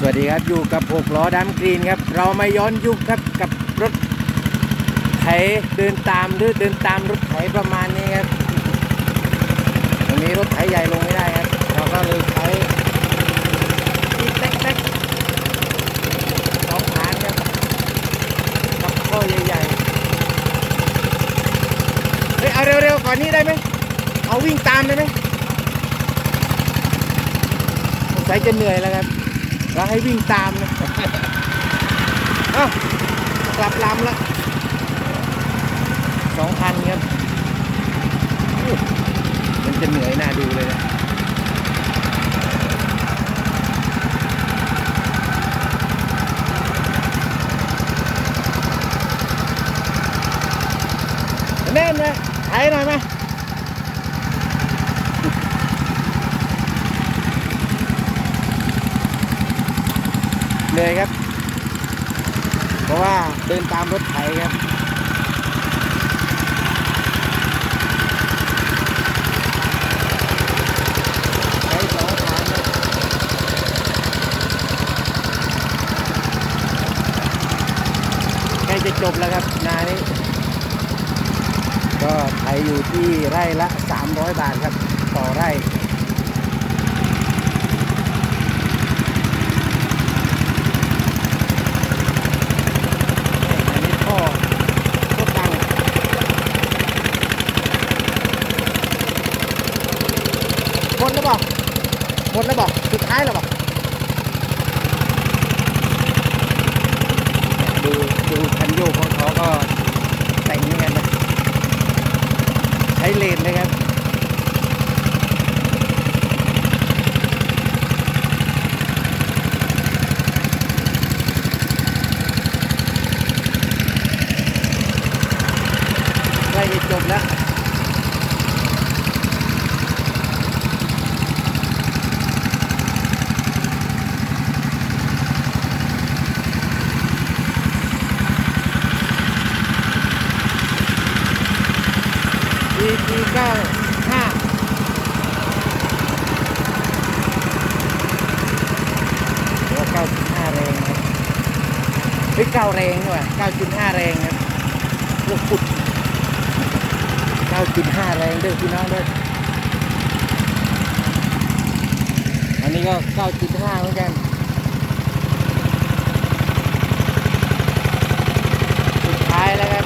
สวัสดีครับอยู่กับหกล้อดำกรีนครับเรามาย้อนยุคครับกับรถไถเดินตามหรือเดินตามรถไถประมาณนี้ครับวันนี้รถไถใหญ่ลงไม่ได้ครับเราก็เลยใช้อีแท็กแท็กสองฐานครับกับข้อใหญ่ๆเฮ้ยเอาเร็วๆก่อนนี้ได้ไหมเอาวิ่งตามได้ไหมสงสัยจะเหนื่อยแล้วครับ เราให้วิ่งตามนะอ้ากลับลำละสองพันครับมันจะเหนื่อยน่าดูเลยนะแน่นไหมไถหน่อยไหม เหนื่อยครับ เพราะว่าเดินตามรถไถครับใช้สองฐานครับใกล้จะจบแล้วครับนานี้ก็ไถอยู่ที่ไร่ละ 300 บาทครับ ต่อไร่ อันนี้ท่อท่อตังหมดแล้วบอก หมดแล้วบอกสุดท้ายแล้วบอกดูดูคันโยกของเขาก็แต่งเหมือนกันนะใช้เลนเลยครับใกล้จะจบแล้ว EP เก้าห้าหรือว่าเก้าจุดห้าแรงครับเฮ้ยเก้าแรงด้วยเก้าจุดห้าแรงครับลูกปุด9.5แรงเด้อพี่น้องเด้ออันนี้ก็9.5เหมือนกัน สุดท้ายแล้วครับ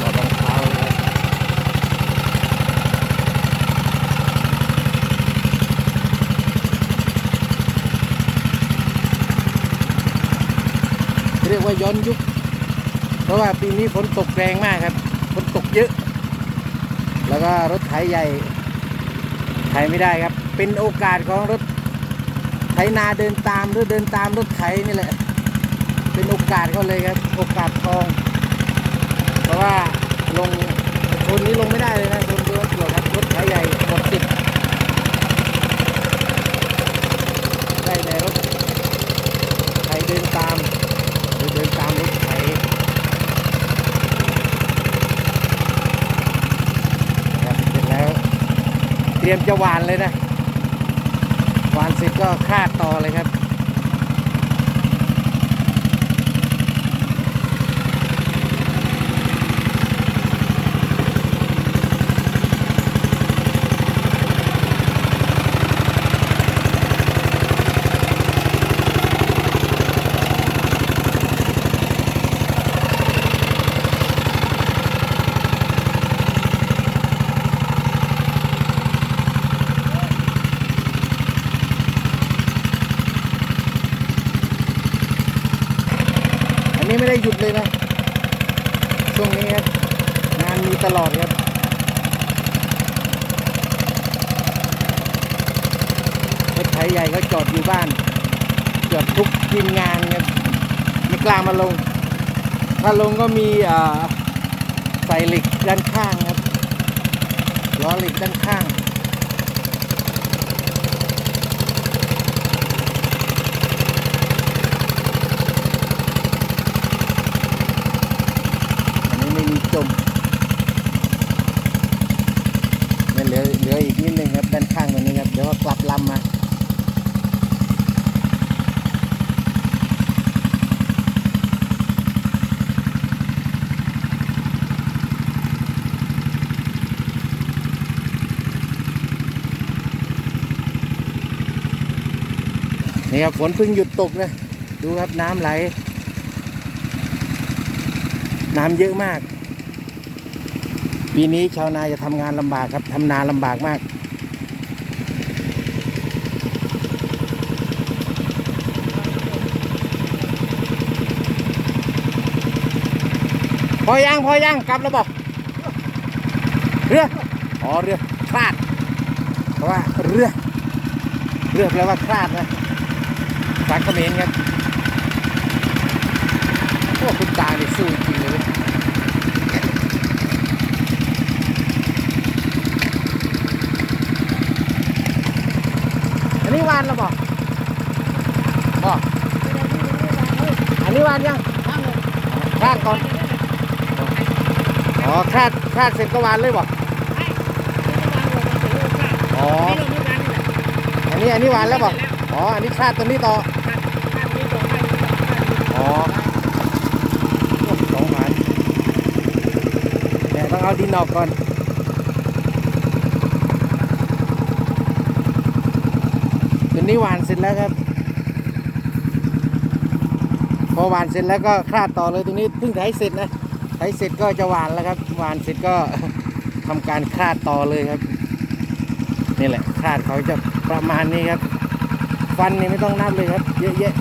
ถอดรองเท้าเลยครับเรียกว่าย้อนยุค เพราะว่าปีนี้ฝนตกแรงมากครับฝนตกเยอะ แล้วก็รถไถใหญ่ไถไม่ได้ครับ เป็นโอกาสของรถไถนาเดินตามหรือเดินตามรถไถนี่แหละ เป็นโอกาสเขาเลยครับ โอกาสทอง เพราะว่าลงชนนี้ลงไม่ได้เลยนะชนรถเกี่ยวครับรถไถใหญ่หมดสิทธิ์ได้แต่รถไถเดินตามหรือเดินตามรถไถนะครับเสร็จแล้ว เตรียมจะหวานเลยนะหวานเสร็จก็คาดต่อเลยครับ ไม่ได้หยุดเลยนะช่วงนี้ครับงานมีตลอดครับรถไถใหญ่ก็จอดอยู่บ้านเกือบทุกทีมงานครับไม่กล้ามาลง ถ้าลงก็มีใส่เหล็กด้านข้างครับล้อเหล็กด้านข้าง อันนี้ไม่มีจม เหลือเหลืออีกนิดนึงครับด้านข้างตรงนี้ครับเดี๋ยวก็กลับลำมานี่ครับฝนเพิ่งหยุดตกนะดูครับน้ำไหล น้ำเยอะมาก ปีนี้ชาวนาจะทำงานลำบากครับทำนาลำบากมาก พอยังพอยังกลับแล้วบอกเรืออ๋อเรือคลาดเพราะว่าเรือเรือแปลว่าคลาดนะภาษาเขมรครับโอ้คุณตาเนี่สู้จริงเลยเว้ยอันนี้วานเราบอกบอกอันนี้วานยังคาดก่อน อ๋อคาดคาดเสร็จก็วานเลยบอกอ๋อ อันนี้อันนี้วานแล้วบอกอ๋อ อันนี้คาดตัวนี้ต่ออ๋อโอ้สองพันเนี่ยต้องเอาดินออกก่อนตัวนี้หวานเสร็จแล้วครับพอหวานเสร็จแล้วก็คลาดต่อเลยตรงนี้เพิ่งไถเสร็จนะ ใช้เสร็จก็จะหวานแล้วครับ หวานเสร็จก็ทำการคาดต่อเลยครับ นี่แหละคาดเขาจะประมาณนี้ครับ ฟันนี่ไม่ต้องนับเลยครับ เยอะแยะ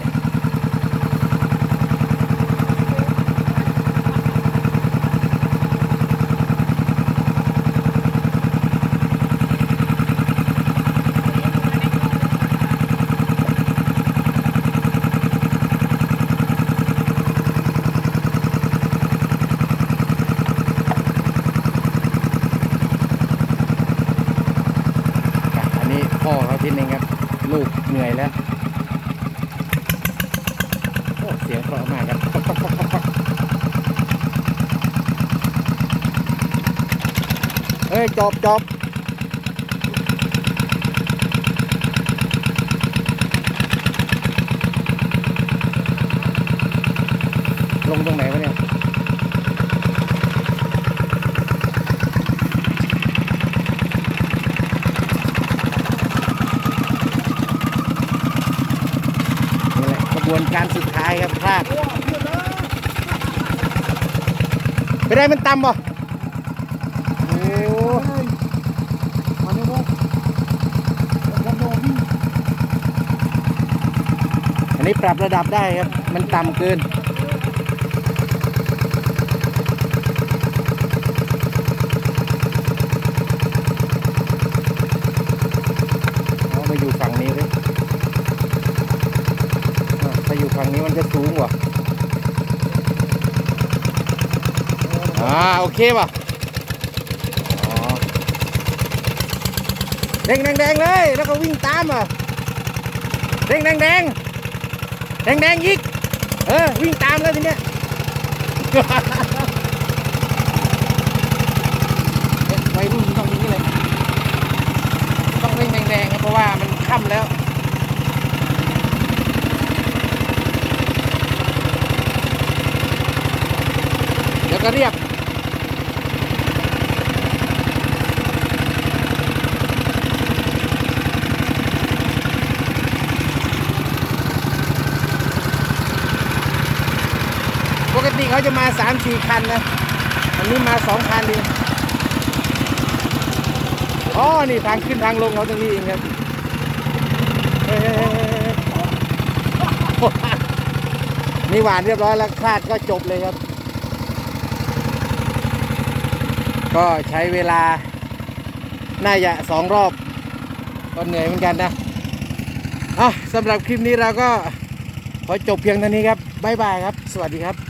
เขาทีนึงครับ ลูกเหนื่อยแล้วโอ้เสียงเพราะมากครับเฮ้ยจบจบลงตรงไหนวะเนี่ย นี่แหละกระบ วนการสุดท้ายครับพลาดไปได้มันต่ำบ่โอ้อันนี้ปรับระดับได้ครับ มันต่ำเกิน เอามาอยู่ฝั่งนี้เลย อะถ้าอยู่ฝั่งนี้มันจะสูงกว่าอ่า โอเคป่ะอ๋อเด้งแดงๆเลย แล้วก็วิ่งตามอะเด้งแดงๆแดงๆอีกเออ วิ่งตามแล้วทีเนี้ยเอ๊ะวัยรุ่นต้องอย่างนี้เลย ต้องเร่งแดงๆครับเพราะว่ามันค่ำแล้วเดี๋ยวก็เรียบ ปก ติเขาจะมาสามสี่คันนะ อันนี้มาสองคันเองอ๋อ นี่ทางขึ้นทางลงเขาตรงนี้เองครับนี่หวานเรียบร้อยแล้วคาดก็จบเลยครับ ก็ใช้เวลา น่าจะสองรอบ ก็เหนื่อยเหมือนกันนะอะสำหรับคลิปนี้เราก็ขอจบเพียงเท่านี้ครับ บ๊ายบายครับ สวัสดีครับ